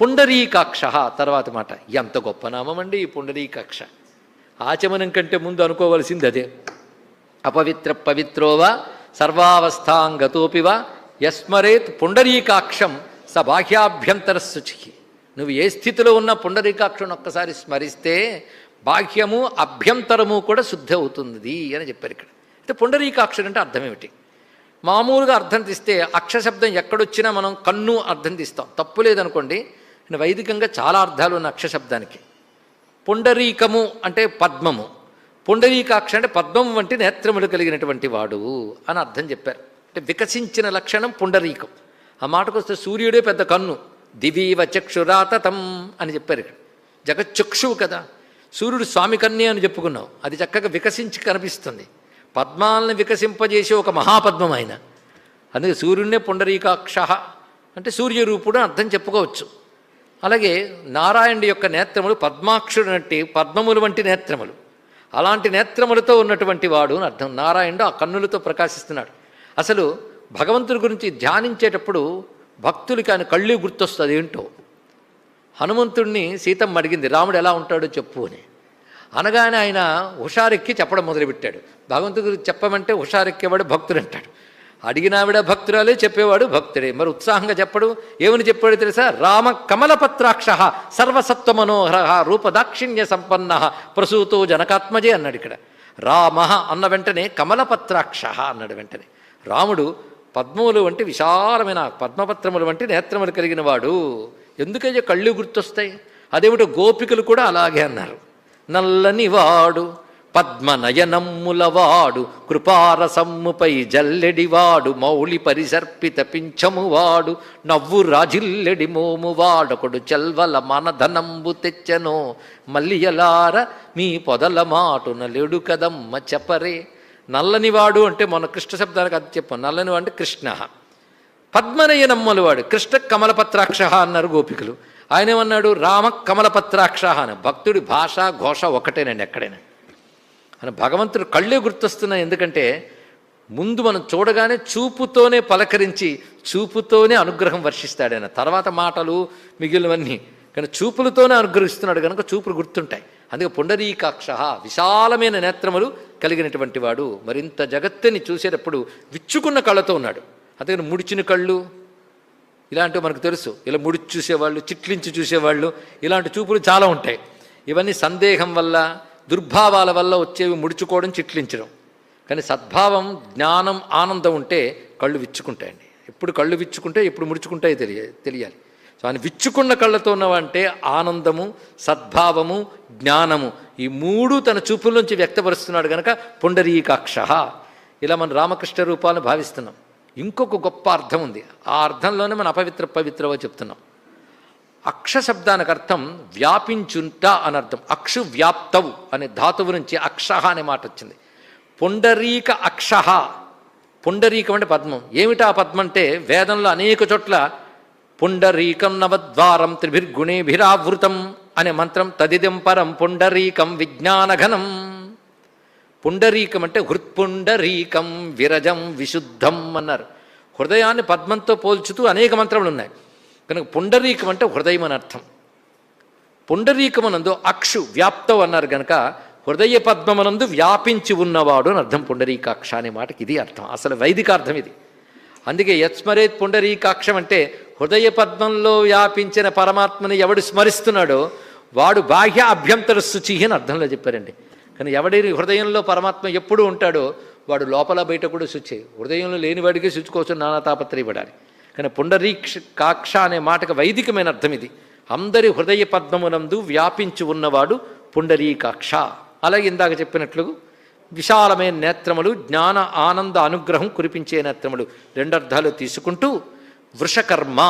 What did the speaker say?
పుండరీకాక్ష తర్వాత మాట. ఎంత గొప్ప నామం అండి ఈ పుండరీకాక్ష. ఆచమనం కంటే ముందు అనుకోవలసింది అదే. అపవిత్ర పవిత్రోవా సర్వావస్థాంగతోపివా యస్మరేత్ పుండరీకాక్షం స బాహ్యాభ్యంతర శుచికి నువ్వు ఏ స్థితిలో ఉన్న పుండరీకాక్షను ఒక్కసారి స్మరిస్తే బాహ్యము అభ్యంతరము కూడా శుద్ధి అవుతుంది అని చెప్పారు ఇక్కడ. అయితే పుండరీకాక్షుడు అంటే అర్థం ఏమిటి? మామూలుగా అర్థం తీస్తే అక్షశబ్దం ఎక్కడొచ్చినా మనం కన్ను అర్థం తీస్తాం. తప్పు లేదనుకోండి వైదికంగా చాలా అర్థాలు ఉన్న అక్షశబ్దానికి పుండరీకము అంటే పద్మము. పుండరీకాక్ష అంటే పద్మం వంటి నేత్రములు కలిగినటువంటి వాడు అని అర్థం చెప్పారు. అంటే వికసించిన లక్షణం పుండరీకం. ఆ మాటకు వస్తే సూర్యుడే పెద్ద కన్ను. దివీవ చక్షురాతతం అని చెప్పారు ఇక్కడ. జగచ్చక్షువు కదా. సూర్యుడు స్వామి కన్య అని చెప్పుకున్నాం అది చక్కగా వికసించి కనిపిస్తుంది. పద్మాలను వికసింపజేసే ఒక మహాపద్మం ఆయన. అందుకే సూర్యుడినే పుండరీకాక్ష అంటే సూర్యరూపుడు అర్థం చెప్పుకోవచ్చు. అలాగే నారాయణుడి యొక్క నేత్రములు పద్మాక్షుడు వంటి పద్మములు వంటి నేత్రములు. అలాంటి నేత్రములతో ఉన్నటువంటి వాడు అని అర్థం. నారాయణుడు ఆ కన్నులతో ప్రకాశిస్తున్నాడు. అసలు భగవంతుడి గురించి ధ్యానించేటప్పుడు భక్తులకి ఆయన కళ్ళు గుర్తొస్తుంది ఏంటో హనుమంతుడిని సీతమ్మ అడిగింది రాముడు ఎలా ఉంటాడో చెప్పు అని. అనగానే ఆయన హుషారెక్కి చెప్పడం మొదలుపెట్టాడు. భగవంతుడి గురించి చెప్పమంటే హుషారెక్కేవాడు భక్తుడు అంటాడు అడిగినావిడ భక్తురాలే చెప్పేవాడు భక్తుడే. మరి ఉత్సాహంగా చెప్పడు. ఏమని చెప్పాడు తెలుసా? రామ కమలపత్రాక్ష సర్వసత్వ మనోహర రూపదాక్షిణ్య సంపన్న ప్రసూతో జనకాత్మజే అన్నాడు ఇక్కడ. రామ అన్న వెంటనే కమలపత్రాక్ష అన్నాడు వెంటనే. రాముడు పద్మములు వంటి విశాలమైన పద్మపత్రములు వంటి నేత్రములు కలిగిన వాడు. ఎందుకయ్యా కళ్ళు గుర్తొస్తాయి? అదేమిటో గోపికలు కూడా అలాగే అన్నారు. నల్లని వాడు. పద్మనయనమ్ములవాడు కృపారసమ్ముపై జల్లెడివాడు మౌళి పరిసర్పిత పింఛమువాడు నవ్వు రాజిల్లెడి మోమువాడొకడు చెల్వల మనధనంబు తెచ్చెనో మల్లియలార మీ పొదల మాటున లేడు కదమ్మ చెప్పరే. నల్లనివాడు అంటే మన కృష్ణ శబ్దానికి అది చెప్పాం. నల్లని అంటే కృష్ణ. పద్మనయనమ్మలవాడు కృష్ణ కమలపత్రాక్ష అన్నారు గోపికలు. ఆయన ఏమన్నాడు? రామ కమలపత్రాక్ష అని. భక్తుడి భాష ఘోష ఒకటేనండి ఎక్కడైనా. అని భగవంతుడు కళ్ళే గుర్తొస్తున్నాయి. ఎందుకంటే ముందు మనం చూడగానే చూపుతోనే పలకరించి చూపుతోనే అనుగ్రహం వర్షిస్తాడైనా తర్వాత మాటలు మిగిలినవన్నీ. కానీ చూపులతోనే అనుగ్రహిస్తున్నాడు కనుక చూపులు గుర్తుంటాయి. అందుకే పుండరీకాక్ష విశాలమైన నేత్రములు కలిగినటువంటి వాడు. మరింత జగత్తుని చూసేటప్పుడు విచ్చుకున్న కళ్ళతో ఉన్నాడు. అందుకని ముడిచిన కళ్ళు ఇలాంటివి మనకు తెలుసు. ఇలా ముడిచి చూసేవాళ్ళు చిట్లించి చూసేవాళ్ళు ఇలాంటి చూపులు చాలా ఉంటాయి. ఇవన్నీ సందేహం వల్ల దుర్భావాల వల్ల వచ్చేవి ముడుచుకోవడం చిట్లించడం. కానీ సద్భావం జ్ఞానం ఆనందం ఉంటే కళ్ళు విచ్చుకుంటాయండి. ఎప్పుడు కళ్ళు విచ్చుకుంటే ఎప్పుడు ముడుచుకుంటాయో తెలియ తెలియాలి. సో ఆయన విచ్చుకున్న కళ్ళతో ఉన్నవంటే ఆనందము సద్భావము జ్ఞానము. ఈ మూడు తన చూపుల నుంచి వ్యక్తపరుస్తున్నాడు కనుక పుండరీకాక్ష. ఇలా మనం రామకృష్ణ రూపాలను భావిస్తున్నాం. ఇంకొక గొప్ప అర్థం ఉంది. ఆ అర్థంలోనే మనం అపవిత్ర పవిత్రవో చెప్తున్నాం. అక్ష శబ్దానికి అర్థం వ్యాపించుంట అని అర్థం అక్షు వ్యాప్తవు అనే ధాతువు నుంచి అక్ష అనే మాట వచ్చింది. పుండరీక అక్ష పుండరీకం అంటే పద్మం. ఏమిటా పద్మం అంటే వేదంలో అనేక చోట్ల పుండరీకం నవద్వారం త్రిభిర్గుణేభిరావృతం అనే మంత్రం తదిదం పరం పుండరీకం విజ్ఞానఘనం. పుండరీకం అంటే హృత్పుండరీకం విరజం విశుద్ధం అన్నారు. హృదయాన్ని పద్మంతో పోల్చుతూ అనేక మంత్రములు ఉన్నాయి కనుక పుండరీకం అంటే హృదయం అని అర్థం. పుండరీకమనందు అక్షు వ్యాప్తం అన్నారు కనుక హృదయ పద్మమనందు వ్యాపించి ఉన్నవాడు అని అర్థం పుండరీకాక్ష అనే మాటకి. ఇది అర్థం. అసలు వైదిక అర్థం ఇది. అందుకే యత్స్మరేత్ పుండరీకాక్షం అంటే హృదయ పద్మంలో వ్యాపించిన పరమాత్మని ఎవడు స్మరిస్తున్నాడో వాడు బాహ్య అభ్యంతర శుచి అని అర్థంలో చెప్పారండి. కానీ ఎవడి హృదయంలో పరమాత్మ ఎప్పుడు ఉంటాడో వాడు లోపల బయట కూడా శుచి. హృదయంలో లేనివాడికి శుచి కోసం నానా తాపత్రయపడాలి. కానీ పుండరీక్ష కాక్ష అనే మాటకు వైదికమైన అర్థం ఇది అందరి హృదయ పద్మమునందు వ్యాపించి ఉన్నవాడు పుండరీకాక్ష. అలాగే ఇందాక చెప్పినట్లు విశాలమైన నేత్రములు జ్ఞాన ఆనంద అనుగ్రహం కురిపించే నేత్రములు రెండర్థాలు తీసుకుంటూ వృషకర్మ